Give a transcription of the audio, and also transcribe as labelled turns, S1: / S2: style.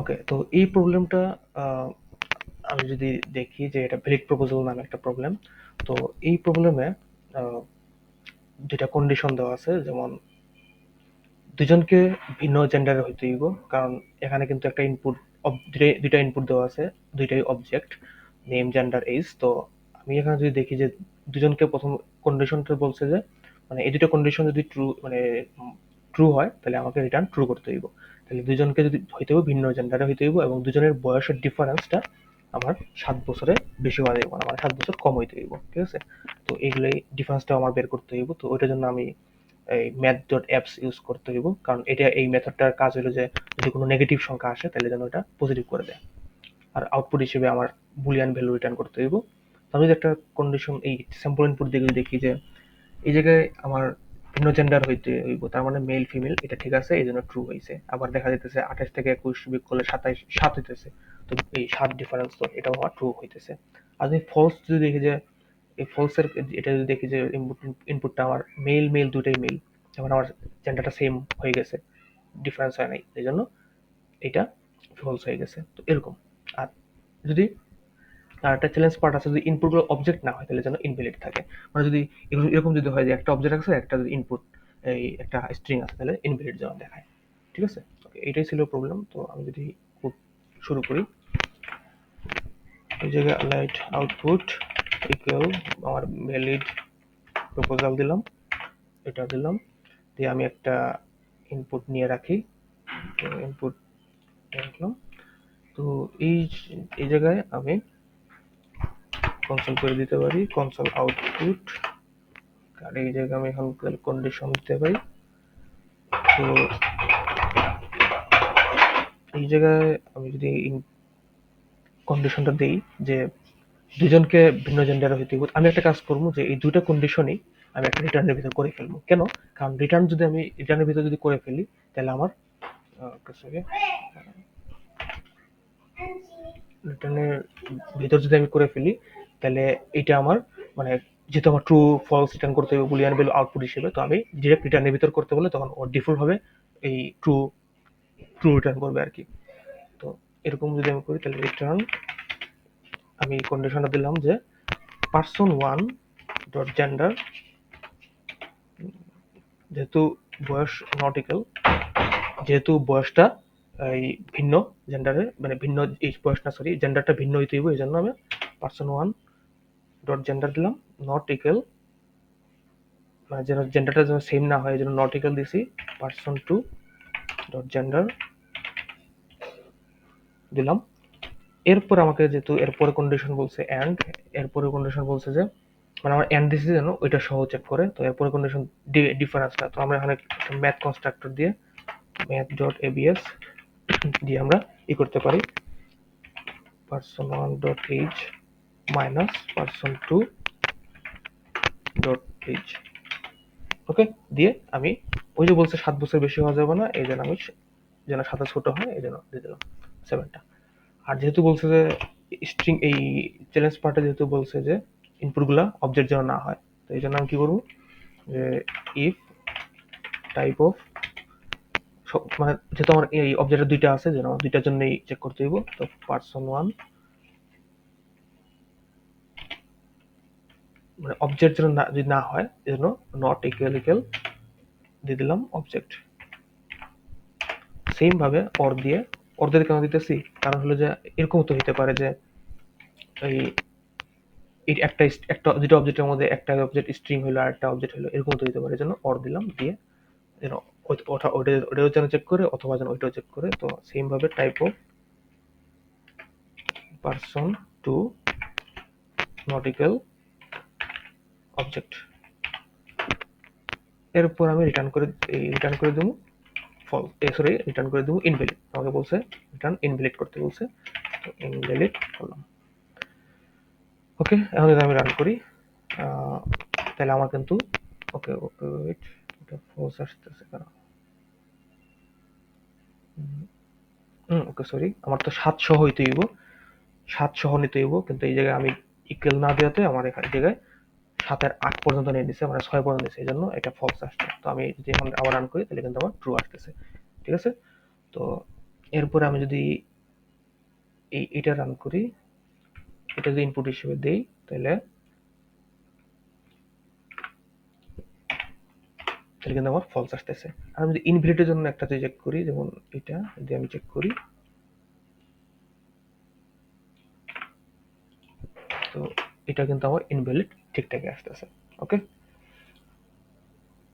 S1: ওকে তো এই প্রবলেমটা আমি যদি দেখি যে এটা ভ্যালিড প্রপোজাল নামে একটা প্রবলেম তো এই প্রবলেমে দুটা কন্ডিশন দেওয়া আছে। যেমন, দুজনকে ভিন্ন জেন্ডারের হইতে হইব, কারণ এখানে কিন্তু একটা ইনপুট দুইটা ইনপুট দেওয়া আছে, দুইটাই অবজেক্ট নেম জেন্ডার এজ তো আমি এখানে যদি দেখি যে দুজনকে প্রথম কন্ডিশনটা বলছে যে মানে এই দুটো কন্ডিশন যদি ট্রু মানে ট্রু হয়, তাহলে আমাকে রিটার্ন ট্রু করতে হইব। তাহলে দুজনকে যদি হইতে হইব, ভিন্ন জেন্ডারে হইতে হইব এবং দুজনের বয়সের ডিফারেন্সটা আমার সাত বছরে বেশি হওয়া যাবে না মানে সাত বছর কম হইতে হইব, ঠিক আছে? তো এইগুলোই ডিফারেন্সটা আমার বের করতে হইব, তো ওইটার জন্য আমি এই ম্যাথ ডট অ্যাপস ইউজ করতে হইব, কারণ এটা এই মেথডটার কাজ হলো যে যদি কোনো নেগেটিভ সংখ্যা আসে, তাহলে যেন এটা পজিটিভ করে দেয়। আর আউটপুট হিসেবে আমার বুলিয়ান ভ্যালু রিটার্ন করতে হইব। আমি যদি একটা কন্ডিশন এই স্যাম্পল ইনপুট দিয়ে দেখি যে, এই জায়গায় আমার ভিন্ন জেন্ডার হইতে হইব, তার মানে মেল ফিমেল এটা ঠিক আছে এই জন্য ট্রু হয়েছে আবার দেখা যেতেছে আঠাশ থেকে একুশ বিক করলে সাতাইশ, সাত হইতেছে। তো এই সাত ডিফারেন্স তো এটাও আমার ট্রু হইতেছে। আর যদি ফলস যদি দেখি যে, এই ফলসের এটা যদি দেখি যে ইনপুট ইনপুটটা আমার মেল মেল দুটাই মেল যেমন আমার জেন্ডারটা সেম হয়ে গেছে ডিফারেন্স হয় নাই এই জন্য এটা ফলস হয়ে গেছে। তো এরকম। আর যদি আর একটা চ্যালেঞ্জ পার্ট আছে যদি ইনপুটগুলো অবজেক্ট না হয়, তাহলে যেন ইনভ্যালিড থাকে। মানে যদি এরকম যদি হয় যে একটা অবজেক্ট আছে, একটা যদি ইনপুট এই একটা স্ট্রিং আছে, তাহলে ইনভ্যালিড যেন দেখায়। ঠিক আছে? এটাই ছিল প্রবলেম তো আমি যদি শুরু করি। এই জায়গায় লাইট আউটপুট ইকুয়াল আমার ভ্যালিড প্রপোজাল দিলাম। এটা দিলাম। দিয়ে আমি একটা ইনপুট নিয়ে রাখি। ইনপুট রাখলাম। তো এই এই জায়গায় আমি কনসোল করে দিতে পারি কনসোল আউটপুট আর এই জায়গায় আমি এখন কন্ডিশন দিতে পারি। তো এই জায়গায় আমি যদি কন্ডিশনটা দিই যে দুজনকে ভিন্ন জেন্ডার হইতে আমি একটা কাজ করব যে এই দুইটা কন্ডিশনই আমি একটা রিটার্নের ভিতর করে ফেলব। কেন? কারণ রিটার্ন যদি আমি রিটার্নের ভিতর যদি করে ফেলি, তাহলে আমার রিটার্নের ভিতর যদি আমি করে ফেলি তাহলে এটা আমার মানে যেহেতু আমার ট্রু ফলস রিটার্ন করতে হবে বুলিয়ান ভ্যালু আউটপুট হিসেবে, তো আমি ডিরেক্ট রিটার্নের ভিতর করতে বলে তখন ও ডিফল্ট হবে এই ট্রু ট্রু রিটার্ন করবে আর কি। তো এরকম যদি আমি করি, তাহলে রিটার্ন আমি কন্ডিশনটা দিলাম যে পার্সন ওয়ান ডট জেন্ডার যেহেতু বয়স নটিক্যাল যেহেতু বয়সটা এই ভিন্ন জেন্ডারে মানে ভিন্ন এই বয়স না সরি জেন্ডারটা ভিন্ন হইতে হইব এই জন্য আমি পার্সন ওয়ান ডট জেন্ডার দিলাম নট ইকাল মানে যেন জেন্ডারটা যেন সেম না হয় জন্য নট ইকাল দিছি পার্সন টু ডট জেন্ডার দিলাম। এরপর আমাকে যেহেতু, এরপরে কন্ডিশন বলছে অ্যান্ড এরপরে কন্ডিশন বলছে যে মানে আমার অ্যান্ড দিছি যেন, ওইটা সহ চেক করে, তো এরপরে কন্ডিশন ডিফারেন্সটা তো আমরা এখানে ম্যাথ কনস্ট্রাক্টর দিয়ে ম্যাথ ডট এবিএস দিয়ে আমরা ই করতে পারি। Person one dot H person two dot H okay দিয়ে আমি ওই যে বলছে সাত বছর বেশি হওয়া যাবে না, এই জন্য আমি যেন সাথে ছোট হয়, এই জন্য দিয়ে দিলাম সেভেনটা আর যেহেতু বলছে যে স্ট্রিং এই চ্যালেঞ্জ পার্টে যেহেতু বলছে যে ইনপুটগুলো অবজেক্ট যেন না হয়, তো এই জন্য আমি কি করব? যে ইফ টাইপ অফ মানে যেহেতু আমার এই অবজেক্টের দুইটা আছে, যেন দুইটার জন্যই চেক করতে হইব, তো পার্সন ওয়ান মানে অবজেক্ট যেন না, যদি না হয় এজন্য নট ইকুয়াল ইকুয়াল দিয়ে দিলাম অবজেক্ট সেম ভাবে অর দিয়ে অর দিয়ে কেন দিতেছি? কারণ হলো যে, এরকম তো হতে পারে যে, এই একটা একটা, দুটো অবজেক্টের মধ্যে একটা অবজেক্ট স্ট্রিং হলো আর একটা অবজেক্ট হলো এরকম তো হতে পারে যেন অর দিলাম দিয়ে, যেন ওটা ওটা ওটাও যেন চেক করে, অথবা যেন ওইটাও চেক করে। তো সেম ভাবে type of person two not equal object এরপর আমি রিটার্ন করে রিটার্ন করে দেবো ফল সরি রিটার্ন করে দেবো ইনভ্যালিড আমাকে বলছে রিটার্ন ইনভ্যালিড করতে বলছে। তো ইনভ্যালিড করলাম। ওকে এখন যদি আমি রান করি তাহলে আমার কিন্তু ওকে ওকে ওয়েট এটা ফলস আসতেছে কেন? ওকে সরি আমার তো সাতশো হইতে হইব। সাতশো নিতে হইব, কিন্তু এই জায়গায় আমি ইকুয়াল না দেওয়াতে আমার এখানে জায়গায় সাতের আট পর্যন্ত নিয়ে দিচ্ছে মানে ছয় পর্যন্ত দিচ্ছে এই জন্য এটা ফলস আসছে। তো আমি যদি এখন আবার রান করি, তাহলে কিন্তু আমার ট্রু আসতেছে। ঠিক আছে? তো এরপরে আমি যদি এই এটা রান করি, এটা যদি ইনপুট হিসেবে দেই, তাহলে তাহলে কিন্তু আমার ফলস আসতেছে। আর আমি যদি ইনভ্যালিডের জন্য একটা চেক করি, যেমন এটা, যদি আমি চেক করি, তো এটা কিন্তু আমার ইনভ্যালিড ঠিকঠাকই আসতেছে ওকে